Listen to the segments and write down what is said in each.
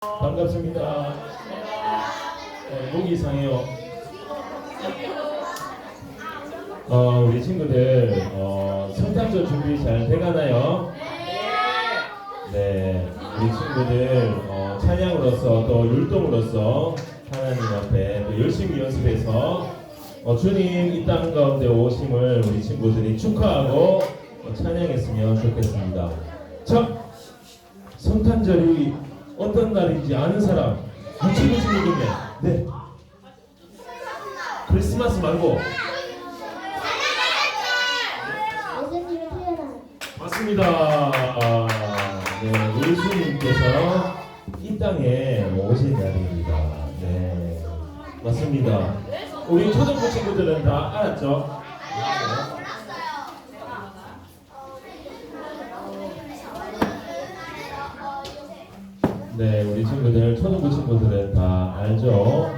반갑습니다. 네, 목이 이상해요. 어, 우리 친구들 어, 성탄절 준비 잘 돼가나요? 네, 우리 친구들 어, 찬양으로서 또 율동으로서 하나님 앞에 또 열심히 연습해서 어, 주님 이 땅 가운데 오심을 우리 친구들이 축하하고 어, 찬양했으면 좋겠습니다. 참 성탄절이 어떤 날인지 아는 사람 유치부 친구들네. 네. 크리스마스 말고 맞습니다. 아, 네, 예수님께서 이 땅에 오신 날입니다. 네, 맞습니다. 우리 초등부 친구들은 다 알았죠? 네, 우리 친구들, 초등부 친구들은 다 알죠?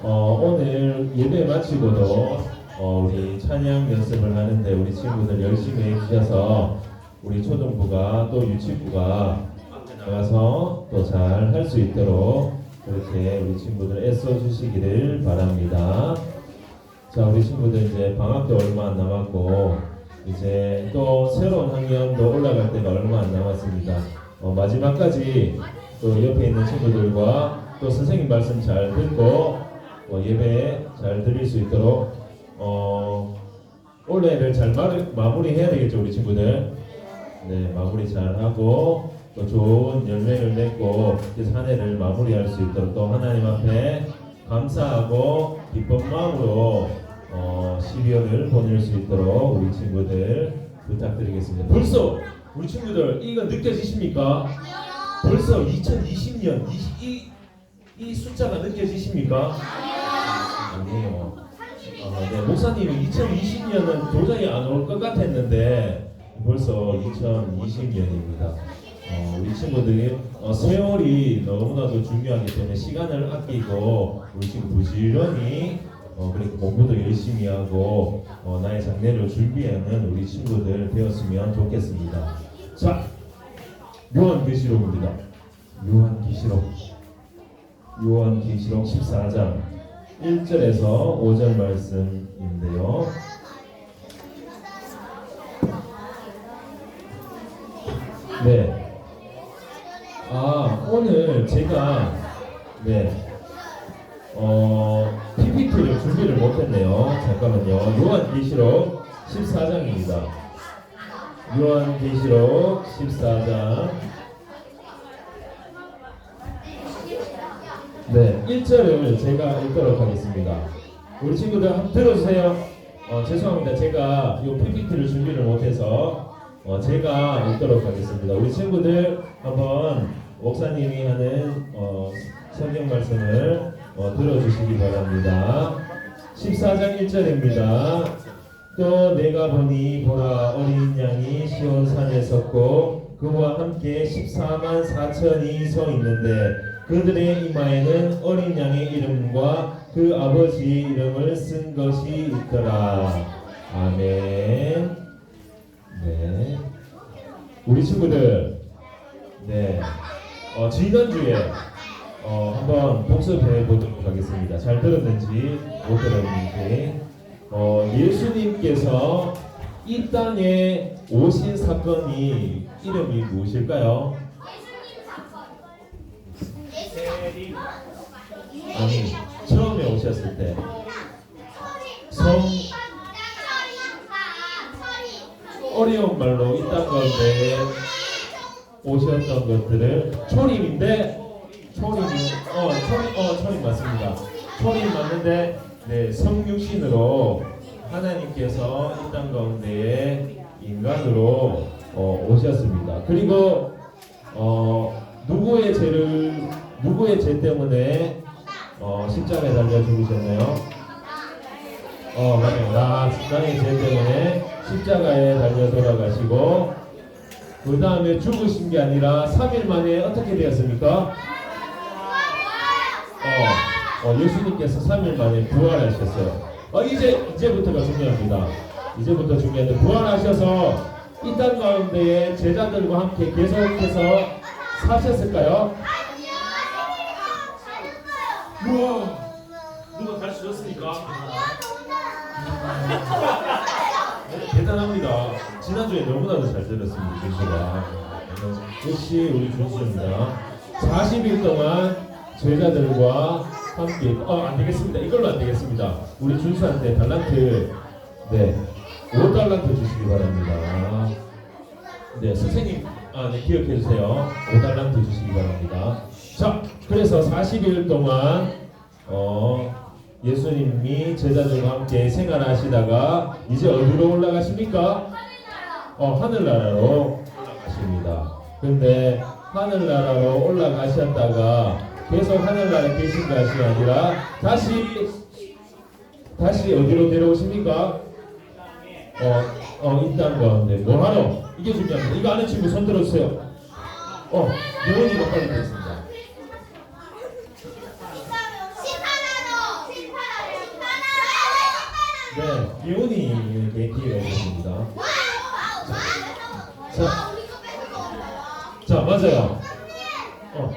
어, 오늘 예배 마치고도 어, 우리 찬양 연습을 하는데 우리 친구들 열심히 해주셔서 우리 초등부가 또 유치부가 나가서 또 잘 할 수 있도록 그렇게 우리 친구들 애써 주시기를 바랍니다. 자, 우리 친구들 이제 방학도 얼마 안 남았고 이제 또 새로운 학년도 올라갈 때가 얼마 안 남았습니다. 어, 마지막까지 또 옆에 있는 친구들과 또 선생님 말씀 잘 듣고 어, 예배 잘 드릴 수 있도록 어, 올해를 잘 마루, 마무리 해야 되겠죠 우리 친구들. 네, 마무리 잘 하고 또 좋은 열매를 맺고 한 해를 마무리할 수 있도록 또 하나님 앞에 감사하고 기쁜 마음으로 어, 12월을 보낼 수 있도록 우리 친구들 부탁드리겠습니다. 벌써 우리 친구들 이거 느껴지십니까? 벌써 2020년 이, 이, 이 숫자가 느껴지십니까? 아니에요. 어, 네, 목사님이 2020년은 도저히 안 올 것 같았는데 벌써 2020년입니다. 어, 우리 친구들이 어, 세월이 너무나도 중요하기 때문에 시간을 아끼고 우리 친구 부지런히 어, 그렇게 공부도 열심히 하고 어, 나의 장래를 준비하는 우리 친구들 되었으면 좋겠습니다. 자, 요한계시록입니다. 요한계시록 요한계시록 14장 1절에서 5절 말씀인데요. 네. 아, 오늘 제가 네. 어, PPT를 준비를 못 했네요. 잠깐만요. 요한계시록 14장입니다. 요한계시록 14장 네, 1절을 제가 읽도록 하겠습니다. 우리 친구들 한번 들어주세요. 어, 죄송합니다. 제가 이 PPT를 준비를 못해서 어, 제가 읽도록 하겠습니다. 우리 친구들 한번 목사님이 하는 어, 성경 말씀을 어, 들어주시기 바랍니다. 14장 1절입니다. 또 내가 보니 보라 어린 양이 시온 산에 섰고 그와 함께 14만 4천이 서 있는데 그들의 이마에는 어린 양의 이름과 그 아버지 이름을 쓴 것이 있더라. 아멘. 네. 우리 친구들, 네. 어, 지난주에 어, 한번 복습해 보도록 하겠습니다. 잘 들었는지 못 들었는지. 어, 예수님께서 이 땅에 오신 사건이 이름이 무엇일까요? 아니, 처음에 오셨을 때 성, 어려운 말로 이땅 가운데 오셨던 것들을 초림인데 초림이 어 초림 어 초림 맞습니다. 초림 맞는데 네 성육신으로 하나님께서 이땅 가운데에 인간으로 어, 오셨습니다. 그리고 어 누구의 죄를 누구의 죄 때문에 어, 십자가에 달려 죽으셨나요? 어, 맞아요. 나 나의 죄 때문에 십자가에 달려 돌아가시고 그 다음에 죽으신 게 아니라 3일 만에 어떻게 되었습니까? 어, 어, 예수님께서 3일 만에 부활하셨어요. 어, 이제 이제부터가 중요합니다. 이제부터 중요한데 부활하셔서 이 땅 가운데에 제자들과 함께 계속해서 사셨을까요? 우와 누가 가르쳐 줬습니까? 네, 대단합니다. 지난주에 너무나도 잘 들었습니다. 준수가. 역시 우리 준수입니다. 40일 동안 제자들과 함께 어, 안 되겠습니다. 이걸로 안 되겠습니다. 우리 준수한테 달란트 네 5달란트 주시기 바랍니다. 네, 선생님, 아, 네, 기억해 주세요. 5달란트 주시기 바랍니다. 자, 그래서 40일 동안, 어, 예수님이 제자들과 함께 생활하시다가, 이제 어디로 올라가십니까? 어, 하늘나라로 올라가십니다. 근데, 하늘나라로 올라가셨다가, 계속 하늘나라에 계신 것이 아니라, 다시, 다시 어디로 내려오십니까? 어, 어, 이 땅 가운데 뭐 하러? 이게 중요합니다. 이거 아는 친구 손 들어주세요. 어, 영원히가 빨리 됐습니다. 네, 예원이에게 기회가 있습니다. 자, 맞아요. 어,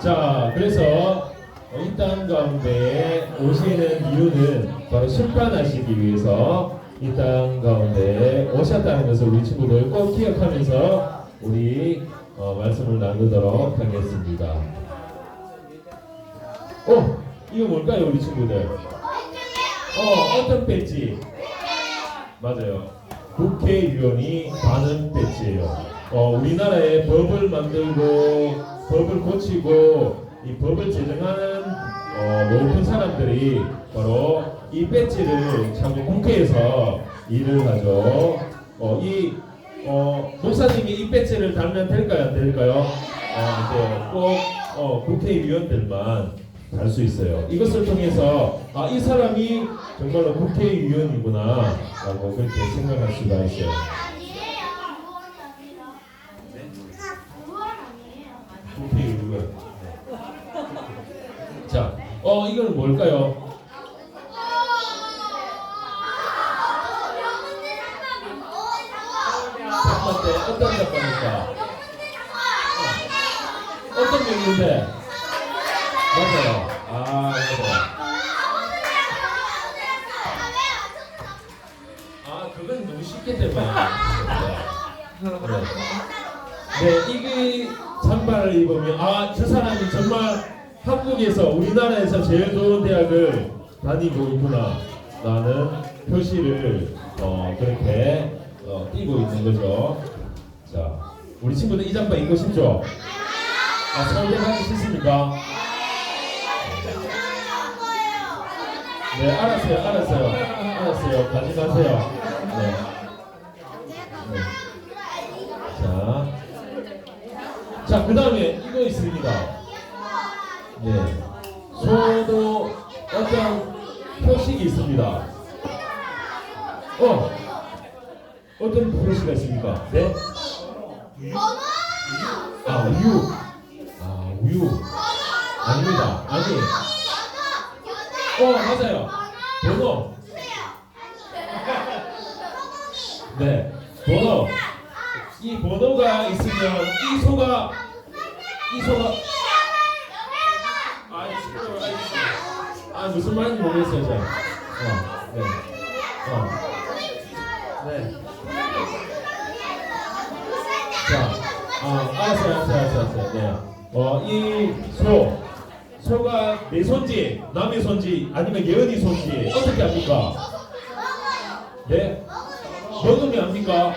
자, 그래서 이땅 가운데 오시는 이유는 바로 심판하시기 위해서 이 땅 가운데 오셨다는 것을 우리 친구들 꼭 기억하면서 우리 어, 말씀을 나누도록 하겠습니다. 어, 이거 뭘까요, 우리 친구들? 어, 어떤 배지? 맞아요. 국회의원이 받는 배지예요. 어, 우리나라에 법을 만들고 법을 고치고 이 법을 제정하는 어, 높은 사람들이 바로 이 배지를 참 국회에서 일을 하죠. 어, 이 어, 목사님이 이 배지를 달면 될까요, 안 될까요? 어, 이제 꼭 어, 국회의원들만 달수 있어요. 이것을 통해서 아, 이 사람이 정말로 국회의원이구나 라고 그렇게 생각할 수가 있어요. 국회의원. 자, 어 이건 뭘까요? 어떤 작가입니까? 어떤 명인데? 우리나라에서 제일 좋은 대학을 다니고 있구나 라는 표시를 어, 그렇게 어, 띄고 있는 거죠. 자, 우리 친구들 이 잠바 입고 싶죠? 아, 서울대 가기 싫습니까? 네, 알았어요, 알았어요, 알았어요. 가지 마세요. 네. 네. 자, 자, 그 다음에 이거 있습니다. 네. 소도 어떤 표식이 있습니다. 어, 어떤 표시가 있습니까? 네? 아, 우유. 아, 우유. 아닙니다. 아니. 어, 맞아요. 번호. 네. 번호. 이 번호가 있으면 이 소가 이 소가 아 시끄러워 아 무슨 말인지 모르겠어요 저. 어, 네. 어. 네. 자, 아 알았어요 알았어요 알았어요. 네. 어 이 소. 소가 내 손지, 남의 손지, 아니면 예은이 손지 어떻게 합니까? 네? 먹으면 압니까?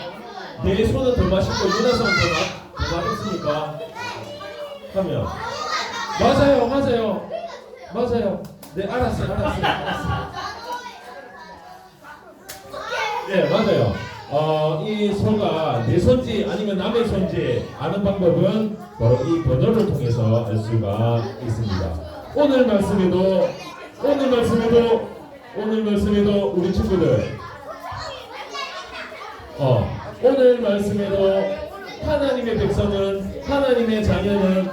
내 손은 더 맛있고 유나 손은 더, 맛- 더 맛있으니까 하면 맞아요 맞아요 맞아요 네 알았어요 알았어요. 네 맞아요. 어, 이 소가 내 손지 아니면 남의 손지 아는 방법은 바로 이 번호를 통해서 알 수가 있습니다. 오늘 말씀에도 오늘 말씀에도 오늘 말씀에도 우리 친구들 어, 오늘 말씀에도 하나님의 백성은 하나님의 자녀는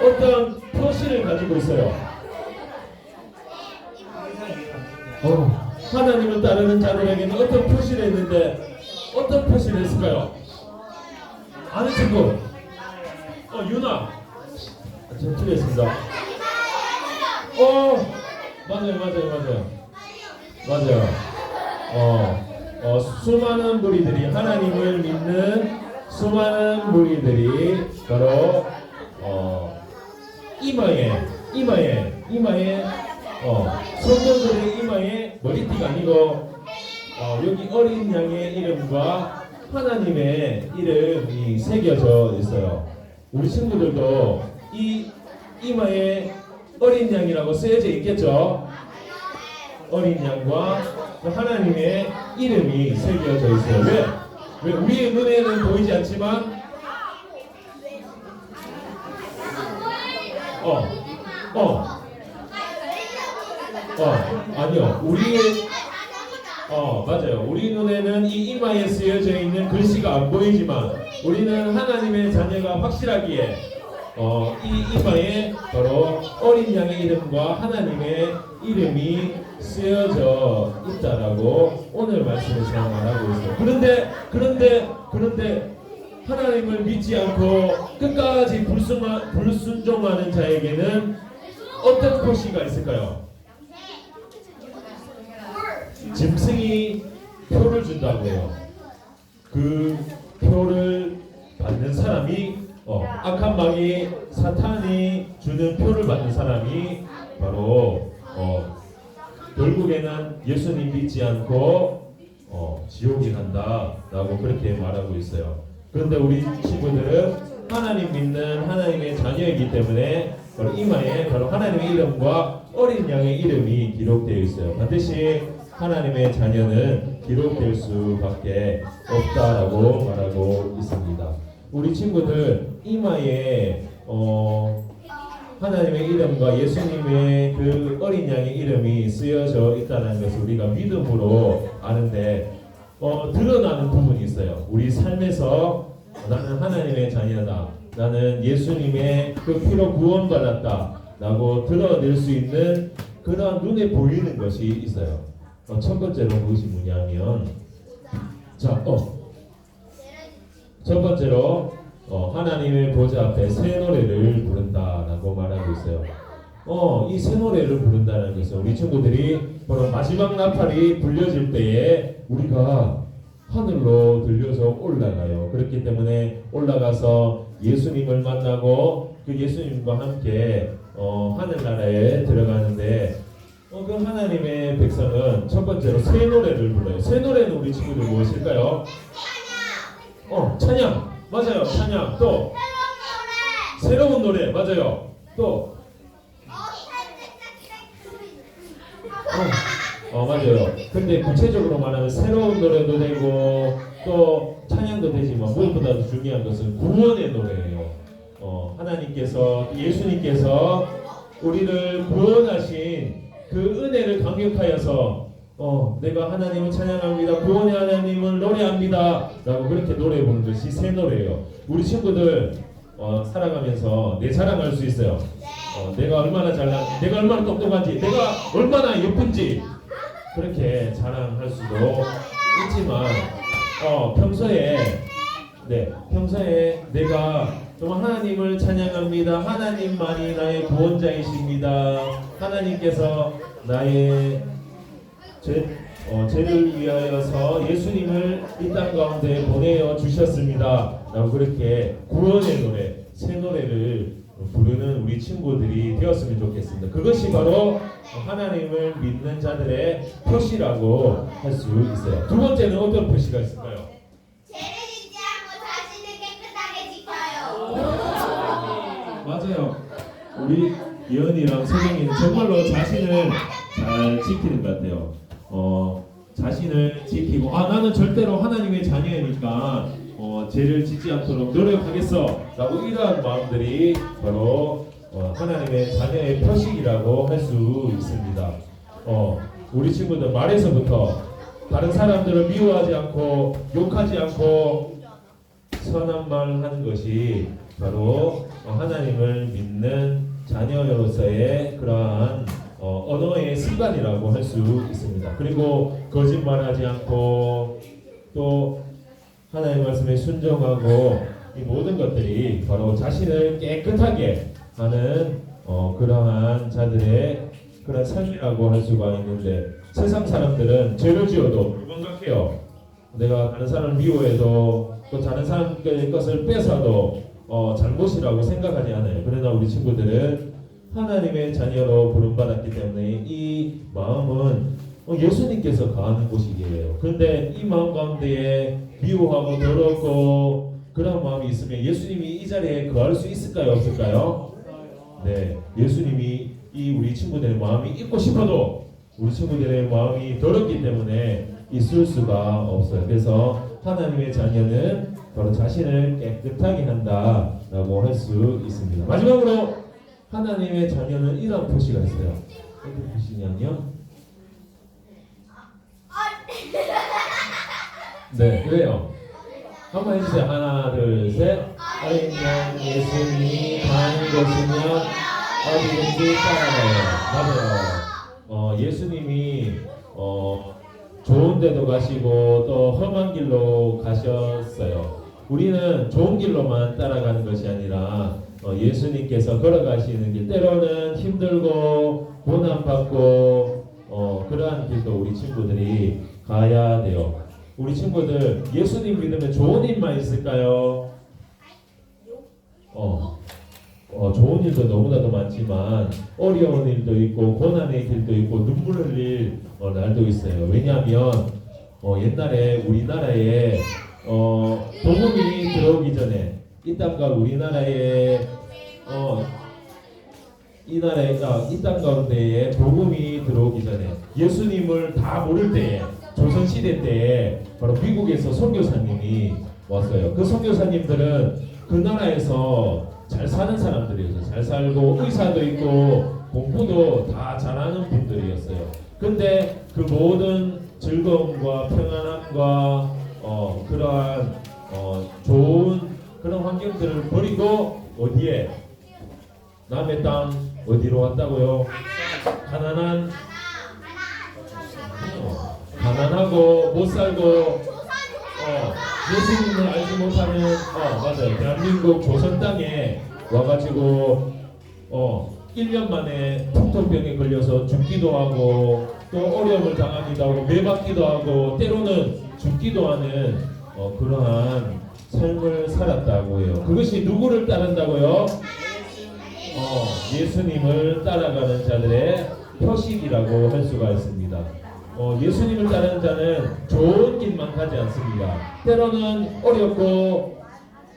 어떤 표시를 가지고 있어요. 어, 하나님을 따르는 자들에게는 어떤 표시를 했는데 어떤 표시를 했을까요? 아는 친구. 어 유나. 저 틀렸습니다. 어 맞아요 맞아요 맞아요 맞아요. 어, 어 수많은 무리들이 하나님을 믿는 수많은 무리들이 바로 어 이마에 이마에 이마에 어 성도들의 이마에 머리띠가 아니고 어, 여기 어린 양의 이름과 하나님의 이름이 새겨져 있어요. 우리 친구들도 이 이마에 어린 양이라고 쓰여져 있겠죠? 어린 양과 하나님의 이름이 새겨져 있어요. 왜? 왜 우리의 눈에는 보이지 않지만 어, 어, 어, 아니요. 우리의 어 맞아요. 우리 눈에는 이 이마에 쓰여져 있는 글씨가 안 보이지만 우리는 하나님의 자녀가 확실하기에 어, 이 이마에 바로 어린 양의 이름과 하나님의 이름이 쓰여져 있다라고 오늘 말씀에서 말하고 있어요. 그런데 그런데 그런데 하나님을 믿지 않고 끝까지 불순하, 불순종하는 자에게는 어떤 표시가 있을까요? 짐승이 표를 준다고 해요. 그 표를 받는 사람이 어, 악한 마귀 사탄이 주는 표를 받는 사람이 바로 어, 결국에는 예수님 믿지 않고 어, 지옥에 간다라고 그렇게 말하고 있어요. 그런데 우리 친구들은 하나님 믿는 하나님의 자녀이기 때문에 바로 이마에 바로 하나님의 이름과 어린 양의 이름이 기록되어 있어요. 반드시 하나님의 자녀는 기록될 수밖에 없다라고 말하고 있습니다. 우리 친구들 이마에 어, 하나님의 이름과 예수님의 그 어린 양의 이름이 쓰여져 있다는 것을 우리가 믿음으로 아는데 어, 드러나는 부분이 있어요. 우리 삶에서 나는 하나님의 자녀다. 나는 예수님의 그 피로 구원받았다. 라고 드러낼 수 있는 그러한 눈에 보이는 것이 있어요. 어, 첫 번째로 그것이 뭐냐면 자, 어, 첫 번째로 어, 하나님의 보좌 앞에 새 노래를 부른다라고 말하고 있어요. 어, 이 새 노래를 부른다는 것은 우리 친구들이 바로 마지막 나팔이 불려질 때에 우리가 하늘로 들려서 올라가요. 그렇기 때문에 올라가서 예수님을 만나고 그 예수님과 함께 어, 하늘나라에 들어가는데 어, 그 하나님의 백성은 첫 번째로 새 노래를 불러요. 새 노래는 우리 친구들 무엇일까요? 어, 찬양. 맞아요. 찬양. 또 새로운 노래. 맞아요. 또 어, 어 맞아요. 근데 구체적으로 말하면 새로운 노래도 되고 또 찬양도 되지만 무엇보다도 중요한 것은 구원의 노래예요. 어, 하나님께서 예수님께서 우리를 구원하신 그 은혜를 감격하여서 어, 내가 하나님을 찬양합니다. 구원의 하나님을 노래합니다. 라고 그렇게 노래 부르는 것이 새 노래예요. 우리 친구들 어, 살아가면서 내 자랑할 수 있어요. 어, 내가 얼마나 잘나, 내가 얼마나 똑똑한지, 내가 얼마나 예쁜지 그렇게 자랑할 수도 있지만 어, 평소에 네 평소에 내가 정말 하나님을 찬양합니다. 하나님만이 나의 구원자이십니다. 하나님께서 나의 죄, 어, 죄를 위하여서 예수님을 이 땅 가운데 보내어 주셨습니다. 라고 그렇게 구원의 노래, 새 노래를 부르는 우리 친구들이 되었으면 좋겠습니다. 그것이 바로 하나님을 믿는 자들의 표시라고 할 수 있어요. 두 번째는 어떤 표시가 있을까요? 우리 예언이랑 세경이는 정말로 자신을 잘 지키는 것 같아요. 어, 자신을 지키고 아 나는 절대로 하나님의 자녀이니까 어, 죄를 짓지 않도록 노력하겠어 라고 이러한 마음들이 바로 어, 하나님의 자녀의 표식이라고 할 수 있습니다. 어, 우리 친구들 말에서부터 다른 사람들을 미워하지 않고 욕하지 않고 선한 말 하는 것이 바로 어, 하나님을 믿는 자녀로서의 그러한 어, 언어의 습관이라고 할 수 있습니다. 그리고 거짓말하지 않고 또 하나님 말씀에 순종하고 이 모든 것들이 바로 자신을 깨끗하게 하는 어, 그러한 자들의 그런 삶이라고 할 수가 있는데 세상 사람들은 죄를 지어도 불건강해요. 내가 다른 사람을 미워해도 또 다른 사람의 것을 뺏어도 어, 잘못이라고 생각하지 않아요. 그러나 우리 친구들은 하나님의 자녀로 부름받았기 때문에 이 마음은 어, 예수님께서 거하는 곳이에요. 그런데 이 마음 가운데에 미워하고 더럽고 그런 마음이 있으면 예수님이 이 자리에 거할 수 있을까요? 없을까요? 네, 예수님이 이 우리 친구들의 마음이 있고 싶어도 우리 친구들의 마음이 더럽기 때문에 있을 수가 없어요. 그래서 하나님의 자녀는 바로 자신을 깨끗하게 한다라고 할 수 있습니다. 마지막으로 하나님의 자녀는 이런 표시가 있어요. 어떤 표시냐면요. 네, 그래요. 한번 해주세요. 하나, 둘, 셋. 어린 양 예수님이 가는 곳이면 어디든지 따라가요. 맞아요. 어, 예수님이 어, 좋은 데도 가시고 또 험한 길로 가셨어요. 우리는 좋은 길로만 따라가는 것이 아니라 어, 예수님께서 걸어가시는 길 때로는 힘들고 고난받고 어, 그러한 길도 우리 친구들이 가야 돼요. 우리 친구들 예수님 믿으면 좋은 일만 있을까요? 어, 어, 좋은 일도 너무나도 많지만 어려운 일도 있고 눈물 흘릴 어, 날도 있어요. 왜냐하면 어, 옛날에 우리나라에 어, 복음이 들어오기 전에 이 땅과 우리나라에 어, 이 나라에 아, 이땅 가운데에 복음이 들어오기 전에 예수님을 다 모를 때에 조선 시대 때에 바로 미국에서 선교사님이 왔어요. 그 선교사님들은 그 나라에서 잘 사는 사람들이었어요. 잘 살고 의사도 있고 공부도 다 잘하는 분들이었어요. 근데 그 모든 즐거움과 평안함과 어, 그러한 어, 좋은 그런 환경들을 버리고 어디에 남의 땅 어디로 왔다고요? 가난한 어, 가난하고 못 살고 어, 예수님을 알지 못하는 어 맞아요 대한민국 조선 땅에 와가지고 어 1년 만에 풍토병에 걸려서 죽기도 하고 또 어려움을 당하기도 하고 매받기도 하고 때로는 죽기도 하는 어, 그러한 삶을 살았다고 해요. 그것이 누구를 따른다고요? 어, 예수님을 따라가는 자들의 표식이라고 할 수가 있습니다. 어, 예수님을 따르는 자는 좋은 길만 가지 않습니다. 때로는 어렵고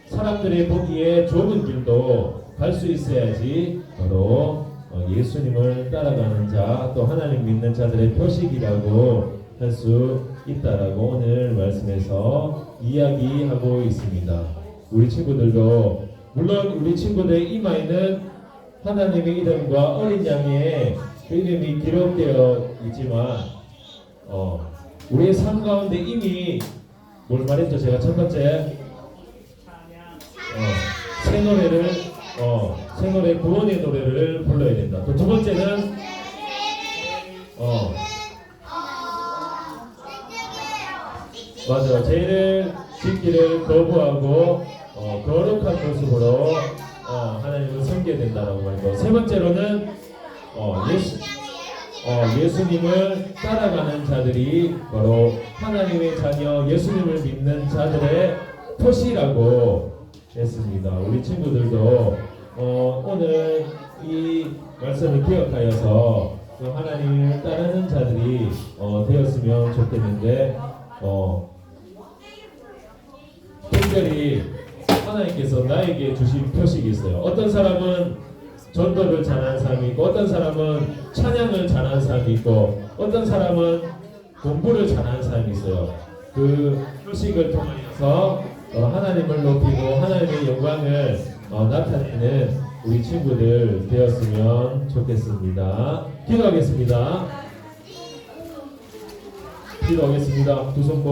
사람들이 보기에 좁은 길도 갈 수 있어야지 바로 어, 예수님을 따라가는 자, 또 하나님 믿는 자들의 표식이라고 할 수 있다라고 오늘 말씀에서 이야기하고 있습니다. 우리 친구들도 물론 우리 친구들의 이마에는 하나님의 이름과 어린 양의 그 이름이 기록되어 있지만 어, 우리의 삶 가운데 이미 뭘 말했죠? 제가 첫 번째 어, 새 노래를 어, 새 노래 구원의 노래를 불러야 된다. 또 두 번째는 어, 맞아 죄를 짓기를 거부하고 어, 거룩한 모습으로 어, 하나님을 섬겨야 된다라고 말고 세 번째로는 어, 예수 어, 예수님을 따라가는 자들이 바로 하나님의 자녀 예수님을 믿는 자들의 표시라고 했습니다. 우리 친구들도 어, 오늘 이 말씀을 기억하여서 그 하나님을 따르는 자들이 어, 되었으면 좋겠는데 어, 특별히 하나님께서 나에게 주신 표식이 있어요. 어떤 사람은 전도를 잘하는 사람이 있고 어떤 사람은 찬양을 잘하는 사람이 있고 어떤 사람은 공부를 잘하는 사람이 있어요. 그 표식을 통해서 어, 하나님을 높이고 하나님의 영광을 어, 나타내는 우리 친구들 되었으면 좋겠습니다. 기도하겠습니다. 기도하겠습니다. 두 손 모으고